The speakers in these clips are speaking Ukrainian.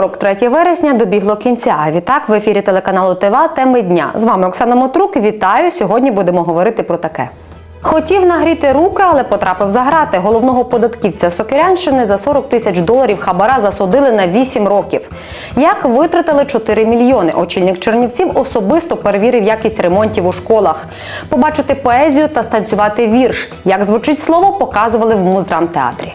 Вівторок, 3 вересня, добігло кінця. А Відтак в ефірі телеканалу ТВА теми дня. З вами Оксана Мотрук. Вітаю. Сьогодні будемо говорити про таке. Хотів нагріти руки, але потрапив за грати. Головного податківця Сокирянщини за 40 тисяч доларів хабара засудили на 8 років. Як витратили 4 мільйони? Очільник Чернівців особисто перевірив якість ремонтів у школах. Побачити поезію та станцювати вірш. Як звучить слово, показували в муздрамтеатрі.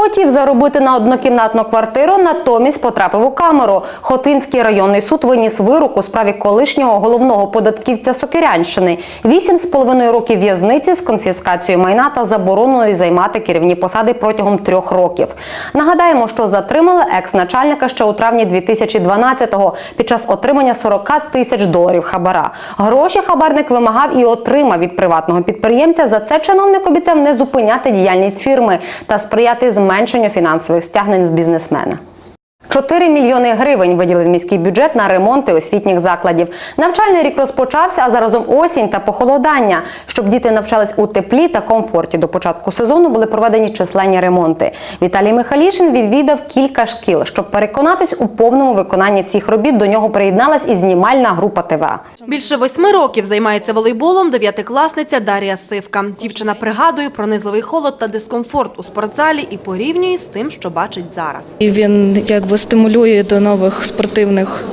Хотів заробити на однокімнатну квартиру, натомість потрапив у камеру. Хотинський районний суд виніс вирок у справі колишнього головного податківця Сокирянщини. Вісім з половиною років в'язниці з конфіскацією майна та забороною займати керівні посади протягом трьох років. Нагадаємо, що затримали екс-начальника ще у травні 2012-го під час отримання 40 тисяч доларів хабара. Гроші хабарник вимагав і отримав від приватного підприємця. За це чиновник обіцяв не зупиняти діяльність фірми та сприяти зменшенню фінансових стягнень з бізнесмена. 4 мільйони гривень виділив міський бюджет на ремонти освітніх закладів. Навчальний рік розпочався, а заразом осінь та похолодання. Щоб діти навчались у теплі та комфорті до початку сезону, були проведені численні ремонти. Віталій Михалішин відвідав кілька шкіл. Щоб переконатись у повному виконанні всіх робіт, до нього приєдналась і знімальна група ТВА. Більше восьми років займається волейболом дев'ятикласниця Дар'я Сивка. Дівчина пригадує пронизливий холод та дискомфорт у спортзалі і порівнює з тим, що бачить зараз. І він якби стимулює до нових спортивних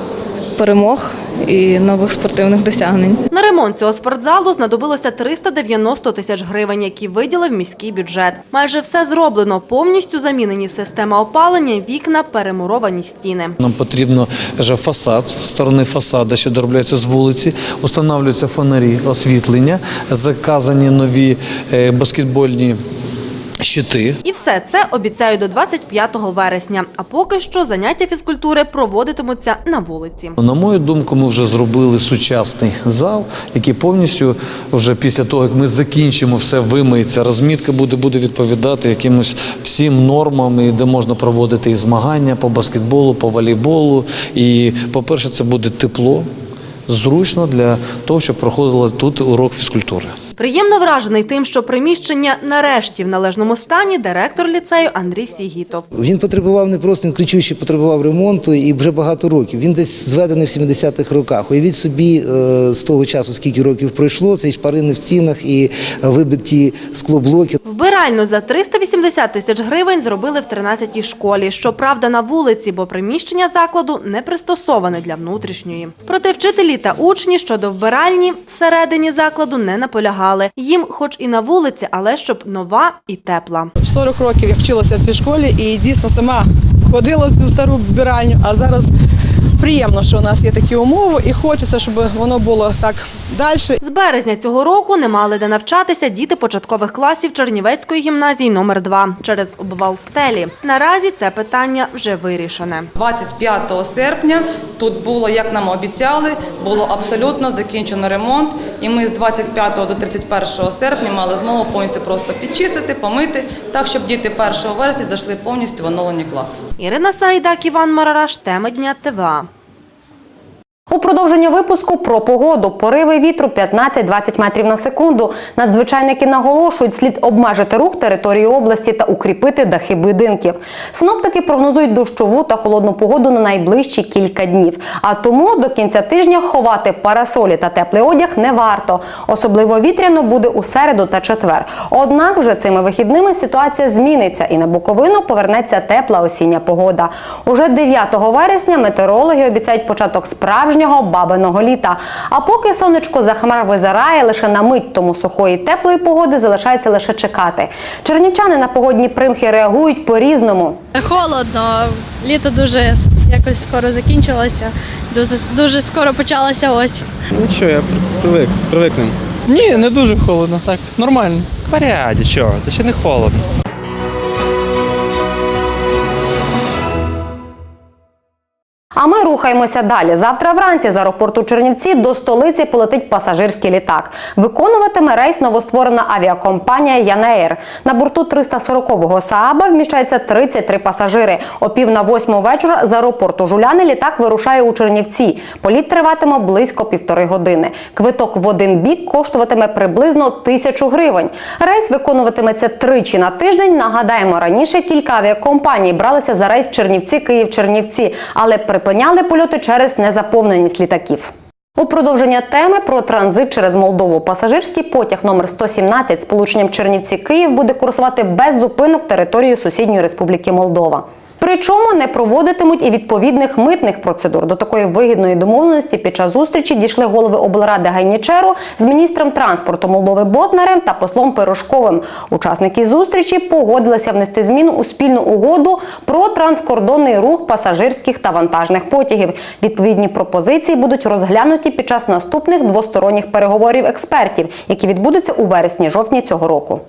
перемог і нових спортивних досягнень. На ремонт цього спортзалу знадобилося 390 тисяч гривень, які виділив міський бюджет. Майже все зроблено, повністю замінені система опалення, вікна, перемуровані стіни. Нам потрібно вже фасад, сторони фасада, що доробляється з вулиці, встановлюються фонарі, освітлення, заказані нові е, баскетбольні щити. І все це обіцяють до 25 вересня. А поки що заняття фізкультури проводитимуться на вулиці. На мою думку, ми вже зробили сучасний зал, який повністю вже після того, як ми закінчимо, все вимиється, розмітка буде, буде відповідати якимось всім нормам, і де можна проводити і змагання по баскетболу, по волейболу. І, по-перше, це буде тепло, зручно для того, щоб проходило тут урок фізкультури. Приємно вражений тим, що приміщення нарешті в належному стані директор ліцею Андрій Сігітов. Він потребував не просто він кричуще потребував ремонту і вже багато років. Він десь зведений в 70-х роках. Уявіть собі е, з того часу, скільки років пройшло, це і шпарини в стінах і вибиті склоблоки. Вбиральну за 380 тисяч гривень зробили в 13-й школі. Щоправда, на вулиці, бо приміщення закладу не пристосоване для внутрішньої. Проте вчителі та учні щодо вбиральні всередині закладу не наполягали. Їм, хоч і на вулиці, але щоб нова і тепла. 40 років я вчилася в цій школі і дійсно сама ходила в цю стару вбиральню, а зараз приємно, що у нас є такі умови, і хочеться, щоб воно було так далі. З березня цього року не мали де навчатися діти початкових класів Чернівецької гімназії номер 2 через обвал стелі. Наразі це питання вже вирішене. 25 серпня тут було, як нам обіцяли, було абсолютно закінчено ремонт. І ми з 25 до 31 серпня мали змогу повністю просто підчистити, помити, так, щоб діти 1 вересня зайшли повністю в оновлені класи. Ірина Сайдак, Іван Марараш, тема дня ТВА. У продовження випуску про погоду. Пориви вітру 15-20 метрів на секунду. Надзвичайники наголошують, слід обмежити рух території області та укріпити дахи будинків. Синоптики прогнозують дощову та холодну погоду на найближчі кілька днів. А тому до кінця тижня ховати парасолі та теплий одяг не варто. Особливо вітряно буде у середу та четвер. Однак вже цими вихідними ситуація зміниться і на Буковину повернеться тепла осіння погода. Уже 9 вересня метеорологи обіцяють початок справжнього бабиного літа. А поки сонечко за хмар визирає лише на мить, тому сухої теплої погоди залишається лише чекати. Чернівчани на погодні примхи реагують по-різному. Холодно, літо дуже якось скоро закінчилося, дуже, дуже скоро почалася осінь. Нічого, я при- привик, привикнем. Ні, не дуже холодно, так, нормально. Поряді, чого? Це ще не холодно. Рухаємося далі. Завтра вранці з аеропорту Чернівці до столиці полетить пасажирський літак. Виконуватиме рейс новостворена авіакомпанія Янеєр. На борту 340-го Сааба вміщається 33 пасажири. О пів на восьму вечора з аеропорту Жуляни літак вирушає у Чернівці. Політ триватиме близько півтори години. Квиток в один бік коштуватиме приблизно тисячу гривень. Рейс виконуватиметься тричі на тиждень. Нагадаємо, раніше кілька авіакомпаній бралися за рейс Чернівці Київ-Чернівці, але припиняли польоти через незаповненість літаків. У продовження теми про транзит через Молдову пасажирський потяг номер 117 з полученням Чернівці Київ буде курсувати без зупинок територією сусідньої республіки Молдова. Причому не проводитимуть і відповідних митних процедур. До такої вигідної домовленості під час зустрічі дійшли голови облради Гайнічеру з міністром транспорту Молдови Ботнарем та послом Пирожковим. Учасники зустрічі погодилися внести зміну у спільну угоду про транскордонний рух пасажирських та вантажних потягів. Відповідні пропозиції будуть розглянуті під час наступних двосторонніх переговорів експертів, які відбудуться у вересні-жовтні цього року.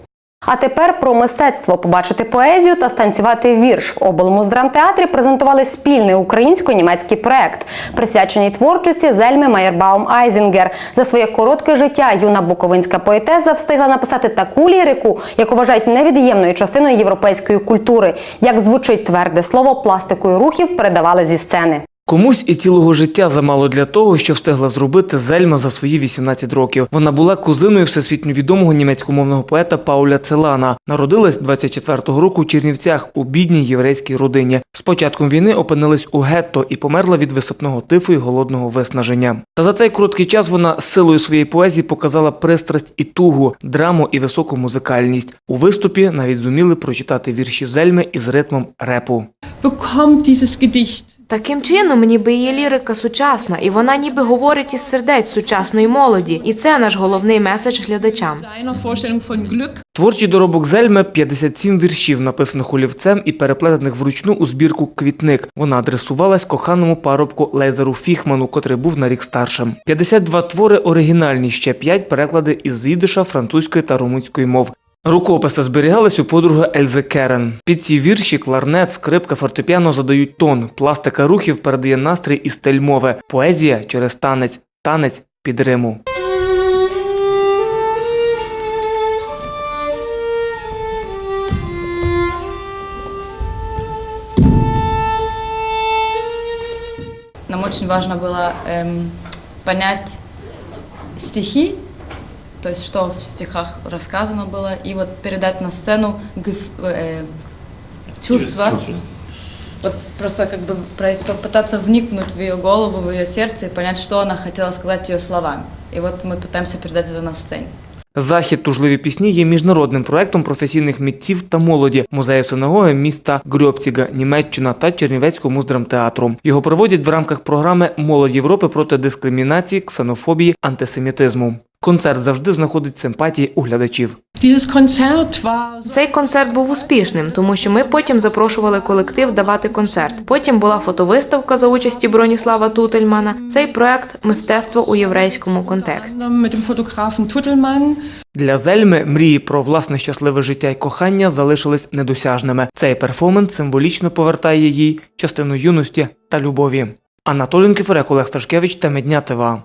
А тепер про мистецтво побачити поезію та станцювати вірш в облмуздрамтеатрі презентували спільний українсько-німецький проект, присвячений творчості Зельми Майербаум Айзінгер. За своє коротке життя юна буковинська поетеса встигла написати таку лірику, яку вважають невід'ємною частиною європейської культури. Як звучить тверде слово пластикою рухів, передавали зі сцени. Комусь і цілого життя замало для того, що встигла зробити Зельма за свої 18 років. Вона була кузиною всесвітньо відомого німецькомовного поета Пауля Целана. Народилась 24-го року у Чернівцях у бідній єврейській родині. З початком війни опинилась у гетто і померла від висипного тифу і голодного виснаження. Та за цей короткий час вона силою своєї поезії показала пристрасть і тугу, драму і високу музикальність. У виступі навіть зуміли прочитати вірші Зельми із ритмом репу. bekommt dieses Gedicht. Таким чином, ніби її лірика сучасна, і вона ніби говорить із сердець сучасної молоді. І це наш головний меседж глядачам. Творчий доробок Зельми 57 віршів, написаних олівцем і переплетених вручну у збірку Квітник. Вона адресувалась коханому парубку Лейзеру Фіхману, котрий був на рік старшим. 52 твори оригінальні, ще 5 переклади із їдиша, французької та румунської мов. Рукописи зберігались у подруги Ельзи Керен. Під ці вірші кларнет, скрипка, фортепіано задають тон. Пластика рухів передає настрій і стиль мови. Поезія через танець, танець під риму. Нам очень важно было эм, понять стихи, то есть что в стихах рассказано было, и вот передать на сцену гиф- э, чувства. Вот просто как бы про- попытаться вникнуть в ее голову, в ее сердце и понять, что она хотела сказать ее словами. И вот мы пытаемся передать это на сцене. Захід Тужливі пісні є міжнародним проектом професійних митців та молоді музею синагоги міста Грьобціга, Німеччина та Чернівецького муздрамтеатру. Його проводять в рамках програми Молодь Європи проти дискримінації, ксенофобії, антисемітизму. Концерт завжди знаходить симпатії у глядачів. Цей концерт був успішним, тому що ми потім запрошували колектив давати концерт. Потім була фотовиставка за участі Броніслава Тутельмана. Цей проект мистецтво у єврейському контексті. Для Зельми мрії про власне щасливе життя і кохання залишились недосяжними. Цей перформанс символічно повертає їй частину юності та любові. Анатолій Киферек, Олег Сташкевич та Медня ТВА.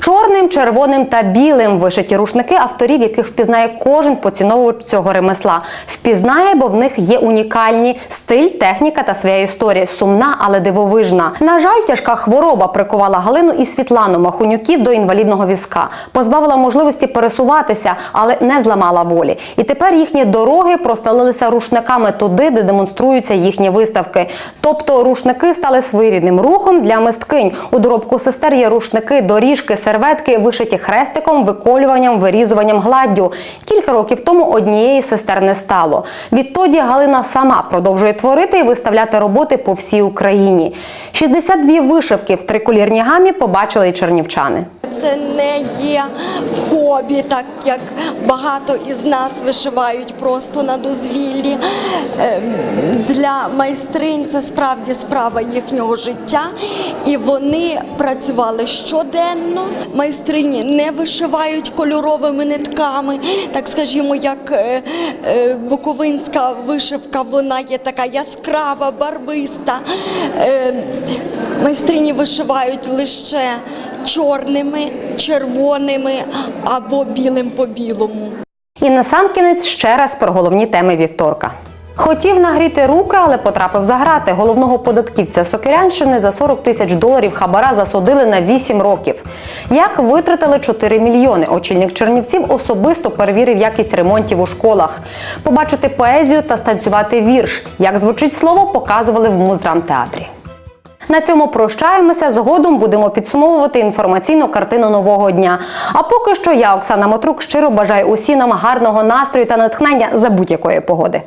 Чорним, червоним та білим вишиті рушники, авторів, яких впізнає кожен поціновувач цього ремесла. Впізнає, бо в них є унікальні стиль, техніка та своя історія. Сумна, але дивовижна. На жаль, тяжка хвороба прикувала Галину і Світлану Махунюків до інвалідного візка, позбавила можливості пересуватися, але не зламала волі. І тепер їхні дороги простелилися рушниками туди, де демонструються їхні виставки. Тобто рушники стали своєрідним рухом для мисткинь. У доробку сестер є рушники, доріжки, серветки, вишиті хрестиком, виколюванням, вирізуванням гладдю. Кілька років тому однієї сестер не стало. Відтоді Галина сама продовжує творити і виставляти роботи по всій Україні. 62 вишивки в триколірній гамі побачили й чернівчани. Це не є хобі, так як багато із нас вишивають просто на дозвіллі. Ем, Для майстринь це справді справа їхнього життя, і вони працювали щоденно. Майстрині не вишивають кольоровими нитками, так скажімо, як е, е, буковинська вишивка, вона є така яскрава, барвиста. Е, Майстрині вишивають лише чорними, червоними або білим по білому. І насамкінець ще раз про головні теми вівторка. Хотів нагріти руки, але потрапив за грати. Головного податківця Сокирянщини за 40 тисяч доларів хабара засудили на 8 років. Як витратили 4 мільйони? Очільник Чернівців особисто перевірив якість ремонтів у школах. Побачити поезію та станцювати вірш. Як звучить слово, показували в муздрамтеатрі. На цьому прощаємося. Згодом будемо підсумовувати інформаційну картину нового дня. А поки що я, Оксана Матрук, щиро бажаю усім нам гарного настрою та натхнення за будь-якої погоди.